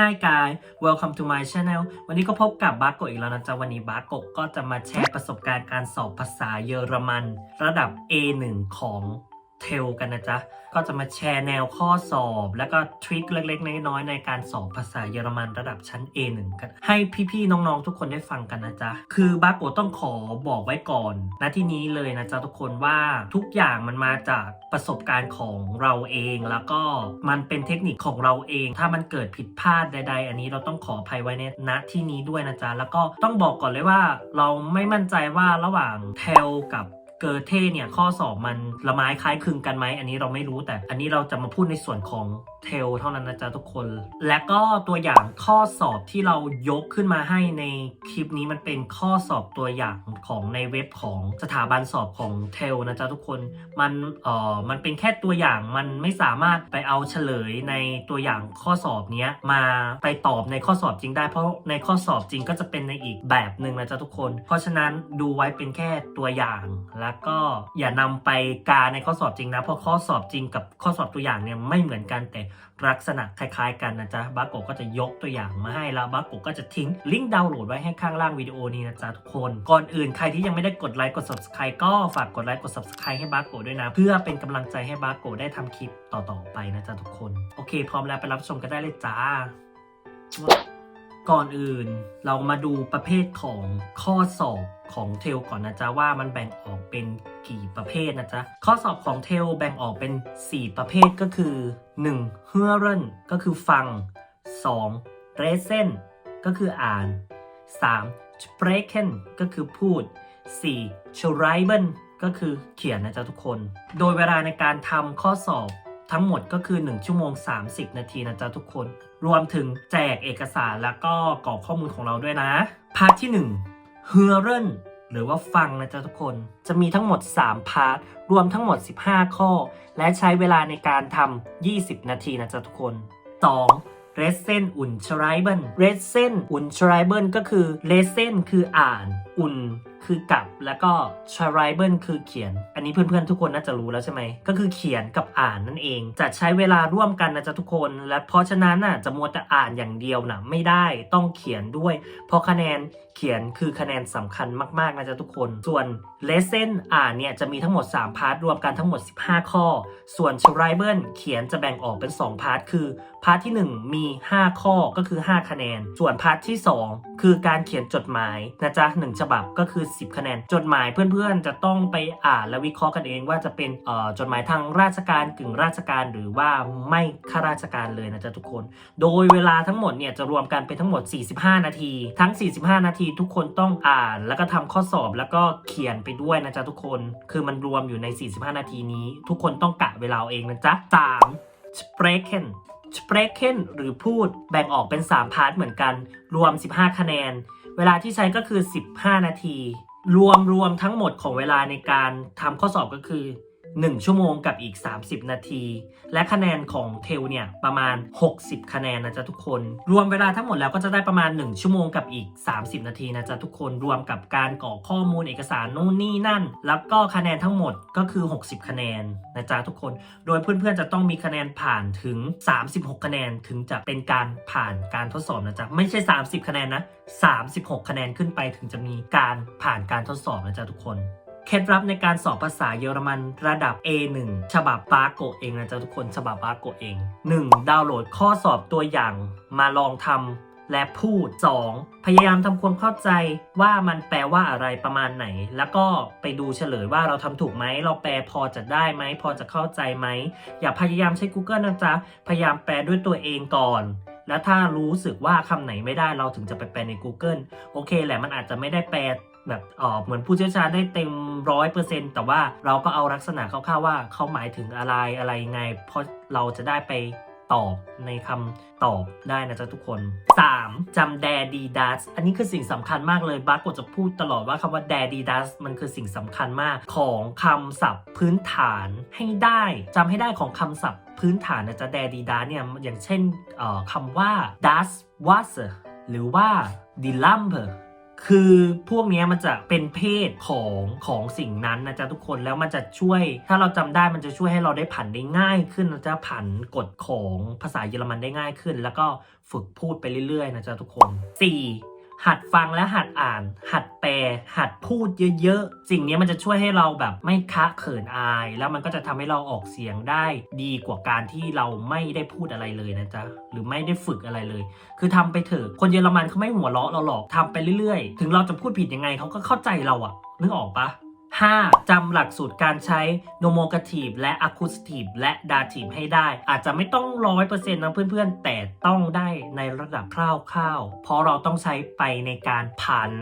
Hi guys welcome to my channel วันนี้ก็พบกับบาโกอีกแล้วนะจ๊ะ วันนี้บาโกก็จะมาแชร์ประสบการณ์การสอบภาษาเยอรมัน ระดับ A1 ของ เทลกันนะจ๊ะ ก็จะมาแชร์แนวข้อสอบ แล้วก็ทริคเล็กๆ น้อยๆ ในการสอบภาษาเยอรมันระดับชั้น A1 กันให้พี่ๆ น้องๆ ทุกคนได้ฟังกันนะจ๊ะ คือบาโกต้องขอบอกไว้ก่อนณที่นี้เลยนะจ๊ะทุกคนว่าทุกอย่างมันมาจากประสบการณ์ของเราเองแล้วก็มันเป็นเทคนิคของเราเอง ถ้ามันเกิดผิดพลาดใด ๆ อันนี้เราต้องขออภัยไว้ในณที่นี้ด้วยนะจ๊ะแล้วก็ต้องบอกก่อนเลยว่า เราไม่มั่นใจว่าระหว่างเทลกับ เกอเท่เนี่ยข้อสอบมันละไม้คล้ายคลึงกันไหมอันนี้เราไม่รู้แต่อันนี้เราจะมาพูดในส่วนของเทลเท่านั้นนะจ๊ะทุกคน และก็ตัวอย่างข้อสอบที่เรายกขึ้นมาให้ในคลิปนี้มันเป็นข้อสอบตัวอย่างของในเว็บของสถาบันสอบของเทลนะจ๊ะทุกคนมันเอ่อมันเป็นแค่ตัวอย่างมันไม่สามารถไปเอาเฉลยในตัวอย่างข้อสอบเนี้ยมาไปตอบในข้อสอบจริงได้ เพราะในข้อสอบจริงก็จะเป็นในอีกแบบหนึ่งนะจ๊ะทุกคน เพราะฉะนั้นดูไว้เป็นแค่ตัวอย่างแล้ก็อย่านำไปกาในข้อสอบจริงนะ เพราะข้อสอบจริงกับข้อสอบตัวอย่างเนี่ยไม่เหมือนกันแต่ลักษณะคล้ายๆ กันนะจ๊ะบาโกก็จะยกตัวอย่างมาให้แล้วบาโกก็จะทิ้งลิงก์ดาวน์โหลดไว้ให้ข้างล่างวิดีโอนี้นะจ๊ะทุกคนก่อนอื่นใครที่ยังไม่ได้กดไลค์กด subscribe ก็ฝากกดไลค์กด subscribe ให้บาโกด้วยนะ เพื่อเป็นกำลังใจให้บาโกได้ทำคลิปต่อๆไปนะจ๊ะทุกคน โอเค พร้อมแล้วไปรับชมกันได้เลยจ้า ก่อนอื่นเรามาดูประเภทของข้อสอบของเทลก่อนนะจ๊ะว่ามันแบ่งออกเป็นกี่ประเภทนะจ๊ะข้อสอบของเทลแบ่งออกเป็น 4 ประเภทก็คือ 1. เฮเรนก็คือฟัง 2. เรเซนก็คืออ่าน 3. sprechen ก็คือพูด 4. s c h r i b e n ก็คือเขียนนะจ๊ะทุกคน โดยเวลาในการทำข้อสอบ ทั้งหมดก็คือ 1 ชั่วโมง 30 นาทีนะจ๊ะทุกคน รวมถึงแจกเอกสารแล้วก็กรอกข้อมูลของเราด้วยนะ พาร์ทที่ 1 h ö r e n หรือว่าฟังนะจ๊ะทุกคน จะมีทั้งหมด 3 พาร์ท รวมทั้งหมด 15 ข้อ และใช้เวลาในการทำ 20 นาทีนะจ๊ะทุกคน 2. r e s e n und schreiben r e s e n und schreiben ก็คือ r e s e n คืออ่าน อุ่นคือกับแล้วก็ schreiben คือเขียน อันนี้เพื่อนๆทุกคนน่าจะรู้แล้วใช่ไหม ก็คือเขียนกับอ่านนั่นเอง จะใช้เวลาร่วมกันนะจ๊ะทุกคน และเพราะฉะนั้นน่ะจะมัวแต่อ่านอย่างเดียวนะไม่ได้ต้องเขียนด้วย เพราะคะแนนเขียนคือคะแนนสำคัญมากๆนะจ๊ะทุกคน ส่วน lesson อ่านเนี่ยจะมีทั้งหมด 3 พาร์ทรวมกันทั้งหมด 15 ข้อ ส่วน schreiben เขียนจะแบ่งออกเป็น 2 พาร์ทคือพาร์ทที่ 1 มี 5 ข้อก็คือ 5 คะแนน ส่วนพาร์ทที่ 2 คือการเขียนจดหมายนะจ๊ะ1ฉบับก็คือ 10 คะแนน จดหมายเพื่อนๆ จะต้องไปอ่านและวิเคราะห์กันเองว่าจะเป็นจดหมายทางราชการกึ่งราชการหรือว่าไม่ข้าราชการเลยนะจ๊ะทุกคน โดยเวลาทั้งหมดเนี่ยจะรวมกันเป็นทั้งหมด 45 นาที ทั้ง 45 นาทีทุกคนต้องอ่านแล้วก็ทำข้อสอบแล้วก็เขียนไปด้วยนะจ๊ะทุกคน คือมันรวมอยู่ใน 45 นาทีนี้ ทุกคนต้องกะเวลาเอาเองนะจ๊ะ 3. sprechen sprechen หรือพูดแบ่งออกเป็น 3 พาร์ทเหมือนกัน รวม 15 คะแนน เวลาที่ใช้ก็คือ 15 นาที รวมรวมทั้งหมดของเวลาในการทำข้อสอบก็คือ 1 ชั่วโมงกับอีก 30 นาที และคะแนนของเทลเนี่ยประมาณ 60 คะแนนนะจ๊ะทุกคน รวมเวลาทั้งหมดแล้วก็จะได้ประมาณ 1 ชั่วโมงกับอีก 30 นาทีนะจ๊ะทุกคนรวมกับการกรอกข้อมูลเอกสารนู่นนี่นั่น แล้วก็คะแนนทั้งหมดก็คือ 60 คะแนนนะจ๊ะทุกคน โดยเพื่อนๆจะต้องมีคะแนนผ่านถึง 36 คะแนนถึงจะเป็นการผ่านการทดสอบนะจ๊ะไม่ใช่ 30 คะแนนนะ36 คะแนนขึ้นไปถึงจะมีการผ่านการทดสอบนะจ๊ะทุกคน เคล็ดลับในการสอบภาษาเยอรมันระดับ A1 ฉบับปาโกเองนะจ๊ะทุกคนฉบับปาโกเอง 1. ดาวน์โหลดข้อสอบตัวอย่างมาลองทำและพูด 2. พยายามทำความเข้าใจว่ามันแปลว่าอะไรประมาณไหน แล้วก็ไปดูเฉลยว่าเราทำถูกไหม เราแปลพอจะได้ไหม พอจะเข้าใจไหม อย่าพยายามใช้ Google นะจ๊ะ พยายามแปลด้วยตัวเองก่อนแล้วถ้ารู้สึกว่าคำไหนไม่ได้เราถึงจะไปแปลใน Google โอเคแหละมันอาจจะไม่ได้แปล แบบเออเหมือนผู้เชี่ยวชาญได้เต็มร้อยเปอร์เซ็นต์แต่ว่าเราก็เอาลักษณะคร่าวๆว่าเขาหมายถึงอะไรอะไรยังไง เพราะเราจะได้ไปตอบในคำตอบได้นะจ๊ะทุกคน 3. จำแดดีดัสอันนี้คือสิ่งสำคัญมากเลยบัคกจะพูดตลอดว่าคำว่าแดดีดัสมันคือสิ่งสำคัญมากของคำศัพท์พื้นฐานให้ได้จำให้ได้ของคำศัพท์พื้นฐานนะจ๊ะแดดีดัสเนี่ยอย่างเช่นคำว่า das was หรือว่า die Lampe คือพวกนี้มันจะเป็นเพศของของสิ่งนั้นนะจ๊ะทุกคนแล้วมันจะช่วย ถ้าเราจำได้มันจะช่วยให้เราได้ผันได้ง่ายขึ้นนะจ๊ะผันกฎของภาษาเยอรมันได้ง่ายขึ้น แล้วก็ฝึกพูดไปเรื่อยๆนะจ๊ะทุกคน 4. หัดฟังและหัดอ่าน หัดแปล หัดพูดเยอะๆ สิ่งนี้มันจะช่วยให้เราแบบไม่คะเขินอาย แล้วมันก็จะทำให้เราออกเสียงได้ดีกว่าการที่เราไม่ได้พูดอะไรเลยนะจ๊ะ หรือไม่ได้ฝึกอะไรเลย คือทำไปเถอะ คนเยอรมันเขาไม่หัวเราะเราหรอกทำไปเรื่อยๆ ถึงเราจะพูดผิดยังไงเขาก็เข้าใจเราอะนึกออกปะ 5. จำหลักสูตรการใช้ nomogative และ accusative และ dative ให้ได้ อาจจะไม่ต้องร้อยเปอร์เซ็นต์นะเพื่อนๆ แต่ต้องได้ในระดับคร่าวๆ เพราะเราต้องใช้ไปในการผัน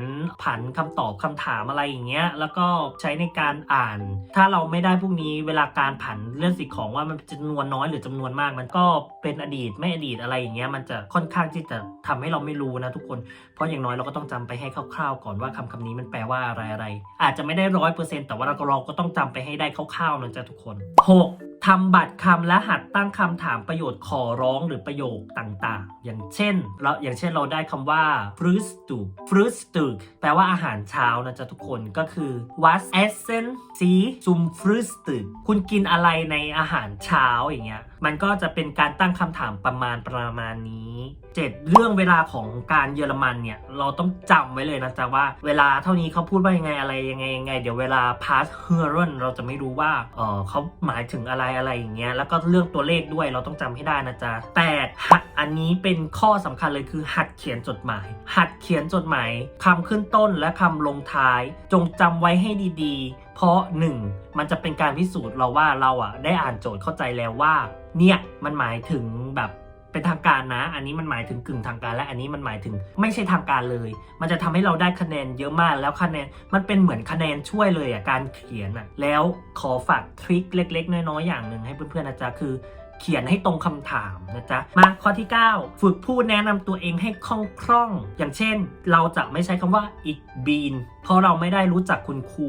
ผันคำตอบคำถามอะไรอย่างเงี้ย แล้วก็ใช้ในการอ่าน ถ้าเราไม่ได้พวกนี้เวลาการผันเรื่องสิ่งของว่ามันจำนวนน้อยหรือจำนวนมาก มันก็เป็นอดีตไม่อดีตอะไรอย่างเงี้ย มันจะค่อนข้างที่จะทำให้เราไม่รู้นะทุกคน เพราะอย่างน้อยเราก็ต้องจำไปให้คร่าวๆ ก่อนว่าคำคำนี้มันแปลว่าอะไรอะไร อาจจะไม่ได้ร้อยเปอแต่ว่าเราก็เราก็ต้องจำไปให้ได้คร่าวๆนะจ๊ะทุกคน 6. ทำบัตรคำและหัดตั้งคำถามประโยชน์ขอร้องหรือประโยคต่างๆ อย่างเช่นเราอย่างเช่นเราได้คำว่า f r u s t u k f r u s t u k แปลว่าอาหารเช้านะจ๊ะทุกคนก็คือ was essen sie zum Frühstück คุณกินอะไรในอาหารเช้าอย่างเงี้ยมันก็จะเป็นการตั้งคำถามประมาณประมาณนี้เจ็ดเรื่องเวลาของการเยอรมันเนี่ย เราต้องจำไว้เลยนะจ๊ะว่าเวลาเท่านี้เขาพูดว่ายังไงอะไรยังไงยังไง เดี๋ยวเวลา past hören เราจะไม่รู้ว่าเออเขาหมายถึงอะไรอะไรอย่างเงี้ยแล้วก็เรื่องตัวเลขด้วยเราต้องจำให้ได้นะจ๊ะแปดหัดอันนี้เป็นข้อสำคัญเลยคือหัดเขียนจดหมาย หัดเขียนจดหมายคำขึ้นต้นและคำลงท้าย จงจำไว้ให้ดีๆ เพราะหนึ่งมันจะเป็นการพิสูจน์เราว่าเราอะได้อ่านโจทย์เข้าใจแล้วว่า เนี่ยมันหมายถึงแบบเป็นทางการนะ อันนี้มันหมายถึงกึ่งทางการ และอันนี้มันหมายถึงไม่ใช่ทางการเลย มันจะทำให้เราได้คะแนนเยอะมากแล้วคะแนนมันเป็นเหมือนคะแนนช่วยเลยอะการเขียนอะแล้วขอฝากทริคเล็ก ๆ น้อยๆอย่างหนึ่งให้เพื่อนๆนะจ๊ะคือ เขียนให้ตรงคำถามนะจ๊ะ มาข้อที่ 9 ฝึกพูดแนะนำตัวเองให้คล่องคล่อง อย่างเช่น เราจะไม่ใช้คำว่า ik bin เพราะเราไม่ได้รู้จักคุณครู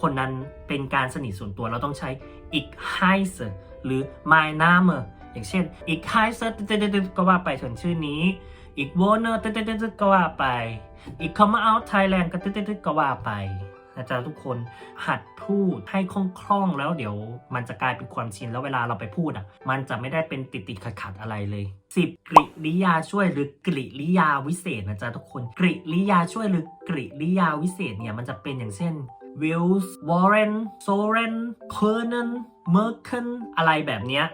คนนั้นเป็นการสนิทส่วนตัวเราต้องใช้ ik heiße หรือ my name อย่างเช่น ik heiße ก็ว่าไปส่วนชื่อนี้ ik wohne ก็ว่าไป ik komme out Thailand ก็ก็ว่าไป นะจ๊ะทุกคนหัดพูดให้คล่องๆแล้วเดี๋ยว มันจะกลายเป็นความชินแล้วเวลาเราไปพูดอะ มันจะไม่ได้เป็นติดติดขัดขัดๆอะไรเลย 10กริยาช่วยหรือกริยาวิเศษนะจ๊ะทุกคน กริยาช่วยหรือกริยาวิเศษเนี่ยมันจะเป็นอย่างเช่น Wills Warren Soren k e r n e n Merken อะไรแบบเนี้ย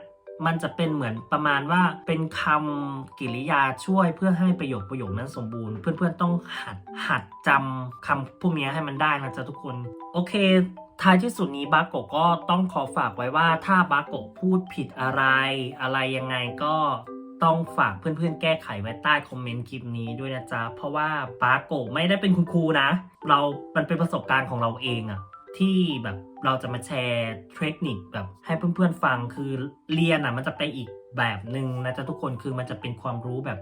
มันจะเป็นเหมือนประมาณว่าเป็นคำกริยาช่วยเพื่อให้ประโยคประโยคนั้นสมบูรณ์ เพื่อนๆต้องหัดหัดจำคำพวกนี้ให้มันได้นะจ๊ะทุกคน โอเคท้ายที่สุดนี้บาโกก็ต้องขอฝากไว้ว่าถ้าบาโกพูดผิดอะไร อะไรยังไงก็ต้องฝากเพื่อนๆ แก้ไขไว้ใต้คอมเมนต์คลิปนี้ด้วยนะจ๊ะ เพราะว่าบาโกไม่ได้เป็นคุณครูนะ เรา มันเป็นประสบการณ์ของเราเองอะ ที่แบบเราจะมาแชร์เทคนิคแบบให้เพื่อนๆฟังคือเรียนอะมันจะไปอีกแบบหนึ่งนะจ๊ะทุกคนคือมันจะเป็นความรู้แบบ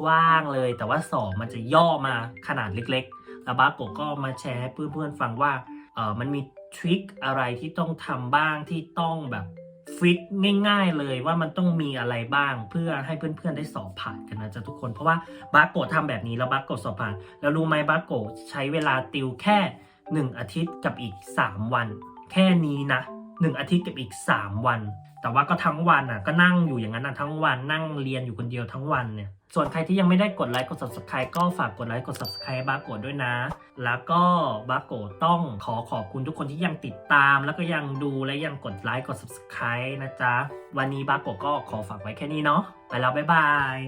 กว้างเลย แต่ว่าสอบมันจะย่อมาขนาดเล็กๆแล้วบาโกก็มาแชร์ให้เพื่อนๆฟังว่าเออมันมีทริคอะไรที่ต้องทำบ้างที่ต้องแบบฟิกง่าย ๆ เลยว่ามันต้องมีอะไรบ้างเพื่อให้เพื่อนๆได้สอบผ่านกันนะจ๊ะทุกคนเพราะว่าบาโกะทำแบบนี้แล้วบาโกสอบผ่าน แล้วรู้ไหมบาโกใช้เวลาติวแค่ 1 อาทิตย์กับอีก 3 วัน แค่นี้นะ 1 อาทิตย์กับอีก 3 วัน แต่ว่าก็ทั้งวันอะก็นั่งอยู่อย่างนั้นนะทั้งวันนั่งเรียนอยู่คนเดียวทั้งวันเนี่ยส่วนใครที่ยังไม่ได้กดไลค์กด subscribe ก็ฝากกดไลค์กด subscribe บาโกดด้วยนะ แล้วก็บาโกดต้องขอขอบคุณทุกคนที่ยังติดตาม แล้วก็ยังดูและยังกดไลค์กด subscribe นะจ๊ะ วันนี้บาโกดก็ขอฝากไว้แค่นี้เนาะไปแล้วบ๊ายบาย